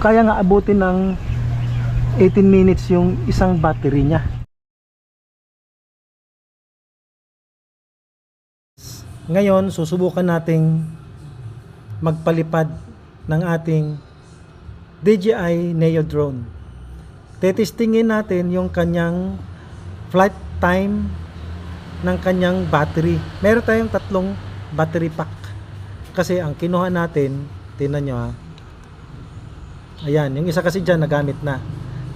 kaya nga abutin ng 18 minutes yung isang battery niya. Ngayon, susubukan nating magpalipad ng ating DJI Neo drone. Tetestingin natin yung kanyang flight time ng kanyang battery. Meron tayong tatlong battery pack. Kasi ang kinuha natin, tinan nyo ha. Ayan, yung isa kasi dyan nagamit na.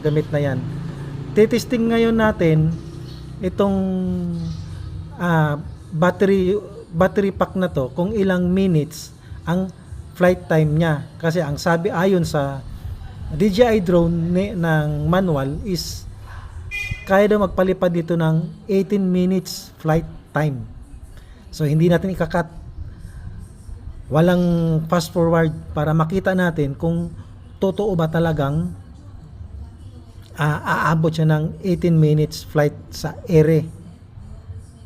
Gamit na yan. Tetesting ngayon natin itong ah, battery battery pack na to kung ilang minutes ang flight time niya. Kasi ang sabi ayon sa DJI drone ni, ng manual is kaya daw magpalipad dito ng 18 minutes flight time. So hindi natin ikakat. Walang fast forward para makita natin kung totoo ba talagang ah, aabot siya ng 18 minutes flight sa ere.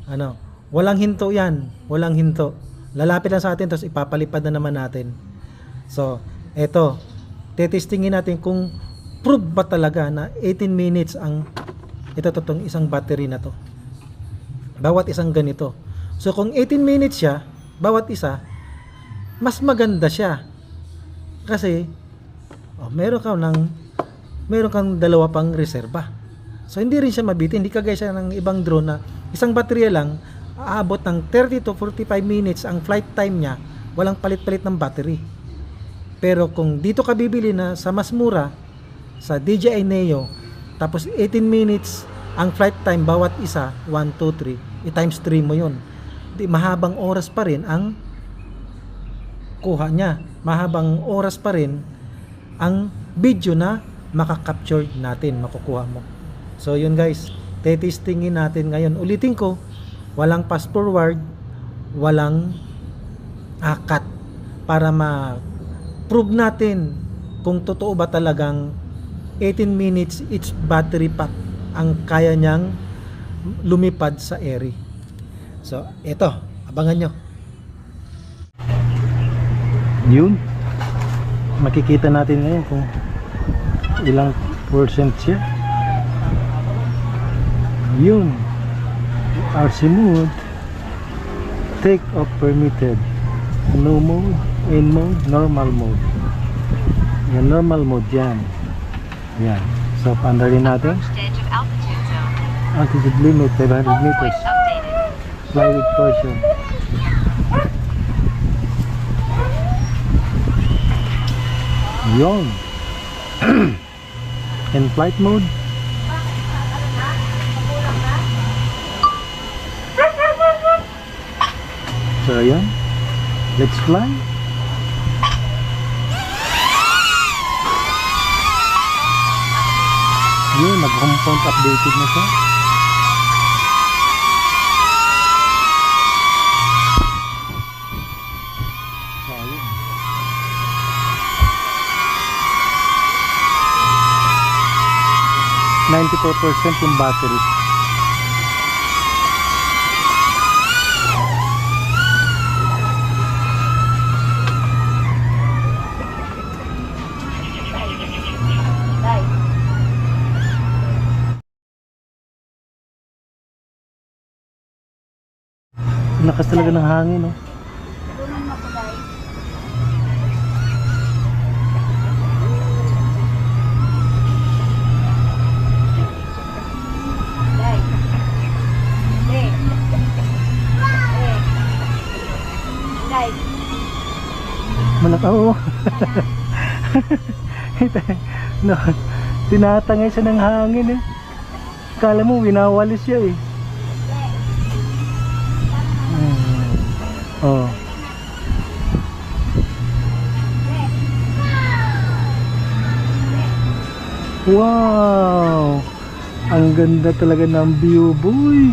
Ano? Walang hinto 'yan. Walang hinto. Lalapit lang sa atin tapos ipapalipad na naman natin. So, eto. Tetestingin natin kung prove ba talaga na 18 minutes ang ito totong isang battery na to. Bawat isang ganito. So kung 18 minutes siya, bawat isa, mas maganda siya. Kasi oh, meron ka ng meron kang dalawa pang reserba. So hindi rin siya mabitin, hindi kagaya siya ng ibang drone na isang baterya lang aabot ng 30 to 45 minutes ang flight time niya, walang palit-palit ng battery. Pero kung dito ka bibili na sa mas mura, sa DJI Neo, tapos 18 minutes ang flight time bawat isa, 1, 2, 3, i-times 3 mo yun. Di, mahabang oras pa rin ang kuha niya. Mahabang oras pa rin ang video na makakapture natin, makukuha mo. So yun guys, tetestingin natin ngayon. Ulitin ko, walang fast forward, walang akat para ma-prove natin kung totoo ba talagang 18 minutes each battery pack ang kaya niyang lumipad sa area. So, ito, abangan nyo. Yun. Makikita natin ngayon kung ilang percent siya. Yun. RC mode. Take off permitted. No mode, in mode, normal mode. Yan, normal mode yan. Yan. So, pandalin natin. Altitude limit, 500 meters. Fly with caution. Yon. In flight mode. So, ayan. Let's fly. Yun, nag-home updated na siya. 94% yung battery Nakas talaga ng hangin, no? Oh. Oo. no, tinatangay siya ng hangin eh. Kala mo winawalis siya eh. Hmm. Oh. Wow! Ang ganda talaga ng view, boy.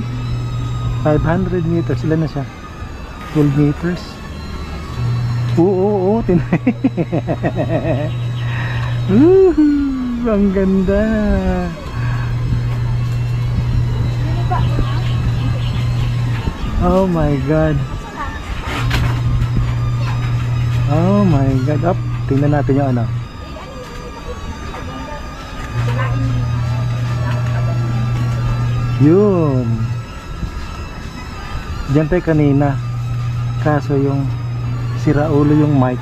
500 meters. Ilan na siya? 12 meters. Oo, oo, tinay. Woohoo! Ang ganda! Oh my God! Oh my God! Up! Tingnan natin yung ano. Yun! Diyan tayo kanina. Kaso yung sira ulo yung mic.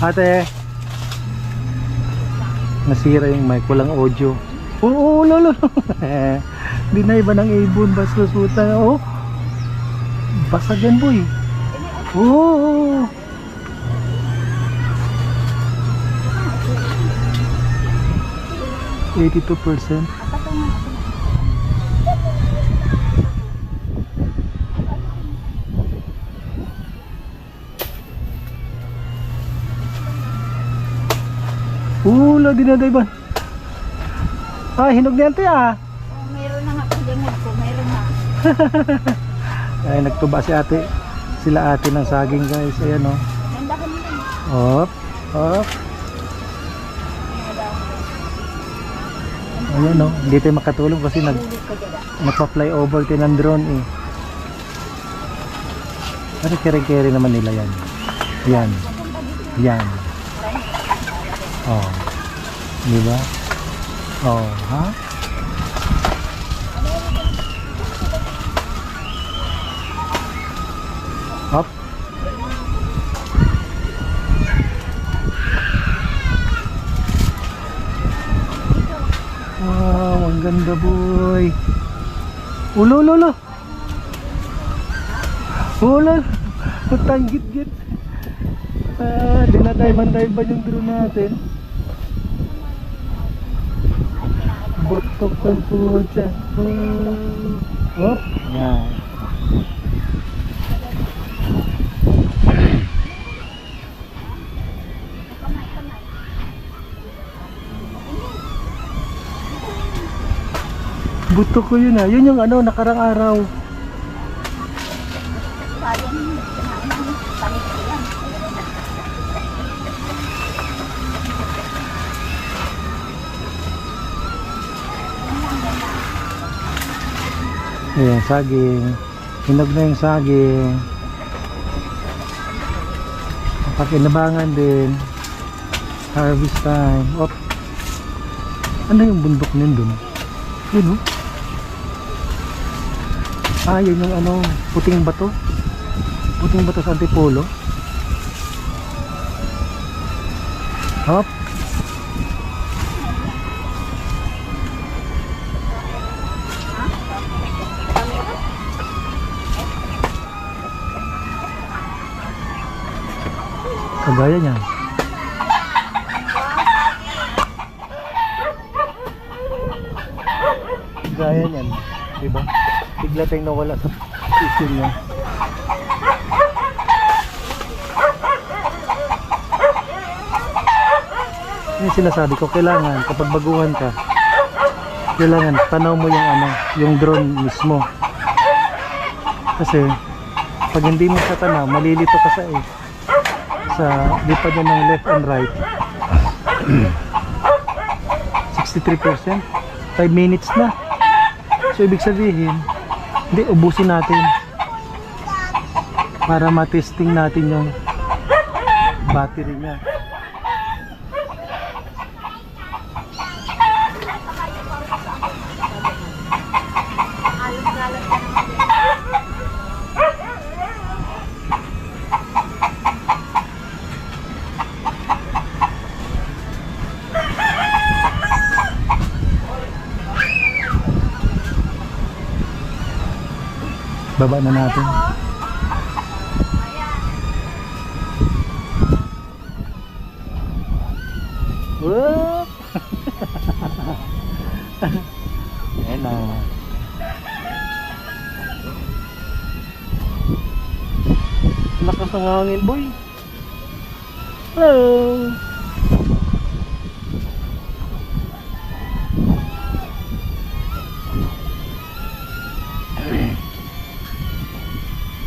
Ate. Nasira yung mic. Walang audio. Oo, lolo. Di na iba ng ibon. Basta suta. Oh. Basag yan, boy. Oo. Eighty-two percent. Ulo, dinaday ba? Ah, hinog na yan, te, ah. Oh, mayroon na nga pagdingog ko, mayroon na. Ay, nagtuba si ate. Sila ate ng saging, guys. Ayan, oh. Ganda ko nila. Hop, hop. Ayan, oh. Hindi tayo makatulong kasi nag, Ulit ko dyan. nagpa-fly over tayo ng drone, eh. Pero kere-kere naman nila yan. Yan. Yan. Oh. Di ba? Oh, ha? Up. Wow, ang ganda boy. Ulo, ulo, ulo. Ulo. Putang git-git. Ah, dinatay-bantay ba yung drone natin? Butok ng puta. Oh. Hop. Yan. Butok ko yun ah. Yun yung ano, nakarang araw. Ayan, saging. Hinog na yung saging. Pakinabangan din. Harvest time. Op. Ano yung bundok nun dun? Yun oh. Ah, yun yung ano, puting bato. Puting bato sa Antipolo. Hop. Kagaya niya. Kagaya niyan. Diba? Bigla tayong nawala sa isip niya. Yung sinasabi ko, kailangan kapag baguhan ka, kailangan tanaw mo yung ano, yung drone mismo. Kasi pag hindi mo sa tanaw, malilito ka sa eh sa lipad niya ng left and right. 63% 5 minutes na. So ibig sabihin hindi ubusin natin para matesting natin yung battery niya baba na natin Whoop! Ayan na. Lakas ng hangin, boy.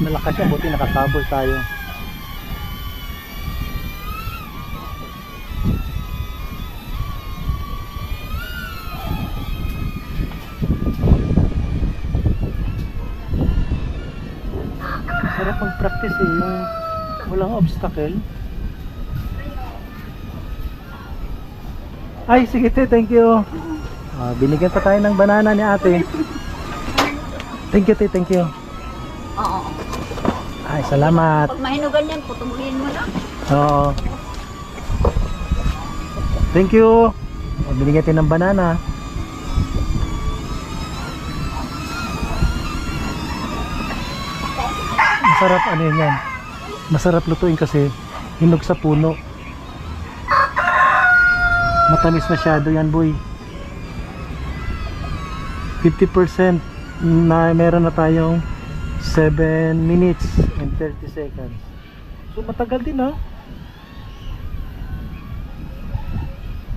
Malakas siya, buti nakakabol tayo. Sarap mag-practice eh, yung walang obstacle. Ay, sige te, thank you. Ah, binigyan pa tayo ng banana ni ate. Thank you te, thank you. Oo. Ay, salamat. Pag mahinugan yan, putulin mo lang. Oo. Thank you. Binigyan tayo ng banana. Masarap ano yun yan. Masarap lutuin kasi hinog sa puno. Matamis masyado yan boy. 50% na meron na tayong 7 minutes 30 seconds. So matagal din ha.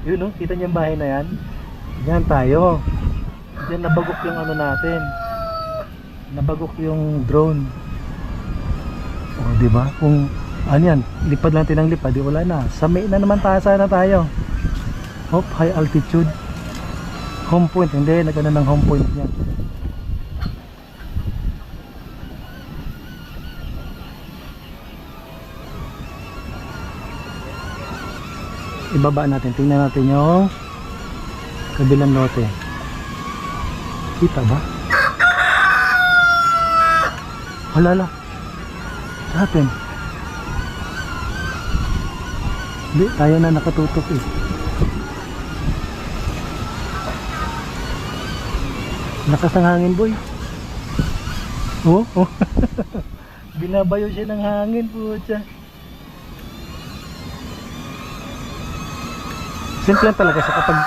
Yun no, kita niyo bahay na yan. Yan tayo. Diyan nabagok yung ano natin. Nabagok yung drone. O, di ba? Kung ano yan, lipad natin ng lipad, di wala na. Sa may na naman tayo, sana tayo. Hop, high altitude. Home point, hindi, nagano ng home point niya. Ibaba natin. Tingnan natin yung kabilang lote. Kita ba? halala sa atin hindi tayo na nakatutok eh. Lakas ng hangin boy. Oh, oh. binabayo siya ng hangin po Simple talaga siya kapag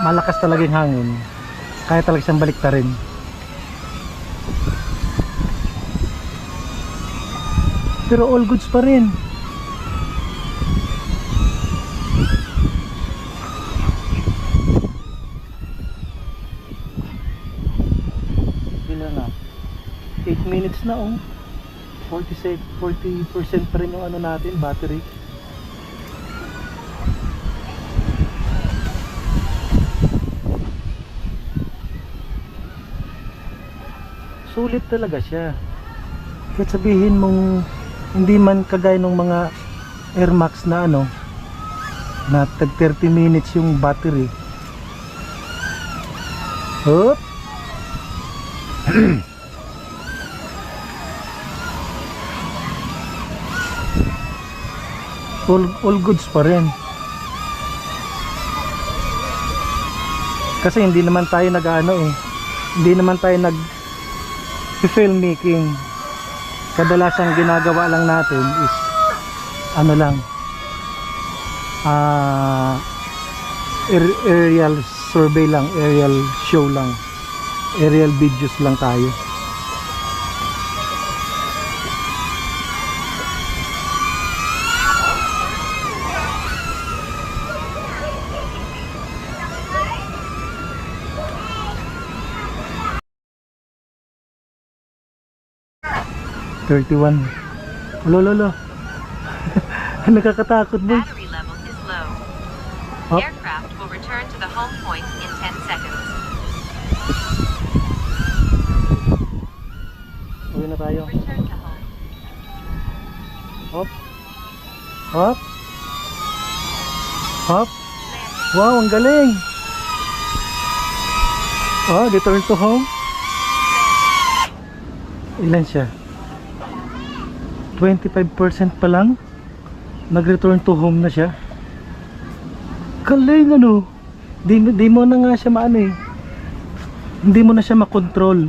malakas talaga yung hangin. Kaya talaga siyang baliktarin. Pero all goods pa rin. Ilan na? 8 minutes na oh. 40 40% pa rin yung ano natin, battery. Sulit talaga siya. Kahit sabihin mong hindi man kagaya ng mga Air Max na ano na tag 30 minutes yung battery. Hop. all, all goods pa rin. Kasi hindi naman tayo nag ano eh. Hindi naman tayo nag filmmaking kadalasan ginagawa lang natin is ano lang aer- aerial survey lang aerial show lang aerial videos lang tayo Thirty-one. Lolo, lolo. Nakakatakot mo. Battery level is low. Up. Aircraft will return to the home point in 10 seconds. Uwi na tayo. Hop. Hop. Hop. Wow, ang galing. Oh, return to home. Ilan siya? 25% pa lang. Nag-return to home na siya. Galing ano. Di, di mo na nga siya maano eh. Hindi mo na siya makontrol.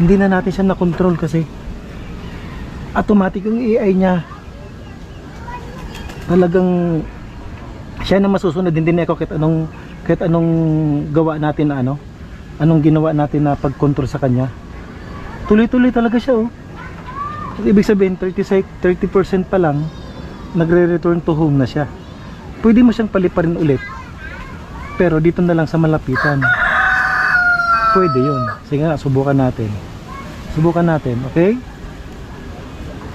Hindi na natin siya na-control kasi automatic yung AI niya talagang siya na masusunod din din ako kahit anong kahit anong gawa natin na ano anong ginawa natin na pag-control sa kanya tuloy-tuloy talaga siya oh So, ibig sabihin 30 sec- 30% pa lang nagre-return to home na siya. Pwede mo siyang paliparin ulit. Pero dito na lang sa malapitan. Pwede yun. Sige nga subukan natin. Subukan natin okay?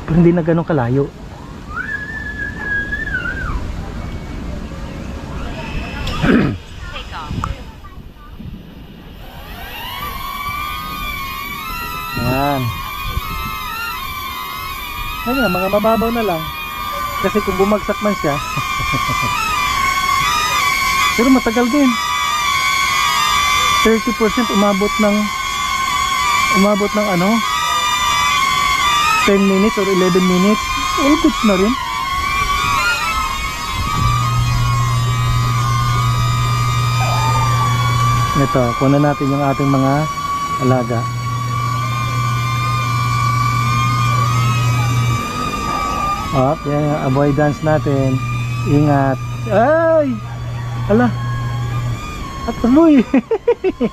Pero hindi na ganun kalayo Ayun, mga mababaw na lang. Kasi kung bumagsak man siya, Pero matagal din. 30% umabot ng umabot ng ano 10 minutes or 11 minutes. All goods na rin. Ito, kunan natin yung ating mga alaga. Up, yan yung avoidance natin. Ingat. Ay! Ala. At tuloy.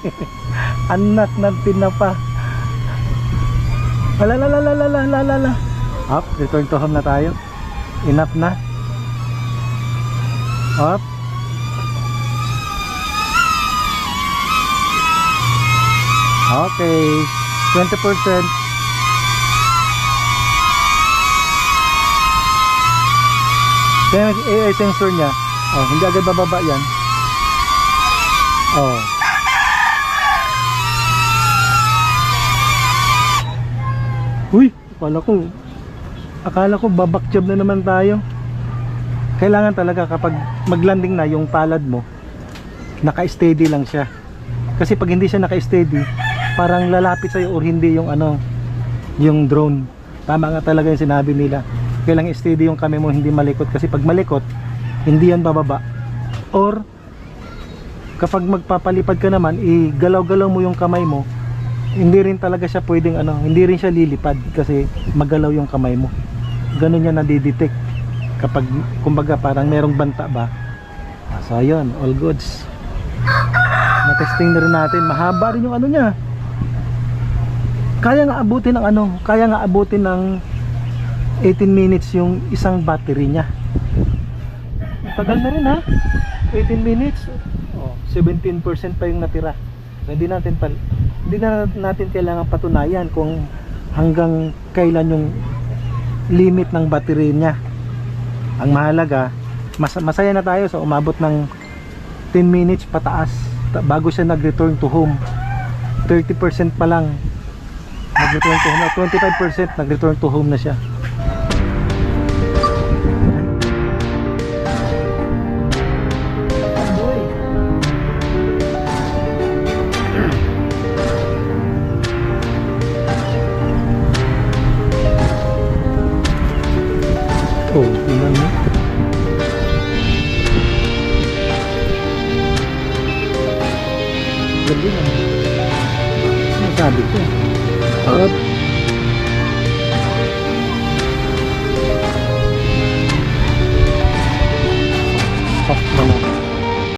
Anak ng tinapa. Ala la la la la la la la la. Up, return to home na tayo. Enough na. Up. Okay. 20%. Kaya yung AI sensor niya, oh, hindi agad bababa yan. Oh. Uy, akala ko, akala ko babak job na naman tayo. Kailangan talaga kapag maglanding na yung palad mo, naka-steady lang siya. Kasi pag hindi siya naka-steady, parang lalapit sa'yo or hindi yung ano, yung drone. Tama nga talaga yung sinabi nila. Kailangan steady yung kami mo, hindi malikot. Kasi pag malikot, hindi yan bababa. Or, kapag magpapalipad ka naman, igalaw-galaw mo yung kamay mo, hindi rin talaga siya pwedeng ano, hindi rin siya lilipad kasi magalaw yung kamay mo. Ganun niya nadidetect kapag kumbaga parang merong banta ba. So ayun, all goods. Na-testing na rin natin. Mahaba rin yung ano niya. Kaya nga abutin ng ano, kaya nga abutin ng 18 minutes yung isang battery niya. Tagal na rin ha. 18 minutes. Oh, 17% pa yung natira. So, hindi natin pa hindi na natin kailangan patunayan kung hanggang kailan yung limit ng battery niya. Ang mahalaga, mas, masaya na tayo sa umabot ng 10 minutes pataas ta- bago siya nag-return to home. 30% pa lang nag-return to home na 25% nag-return to home na siya.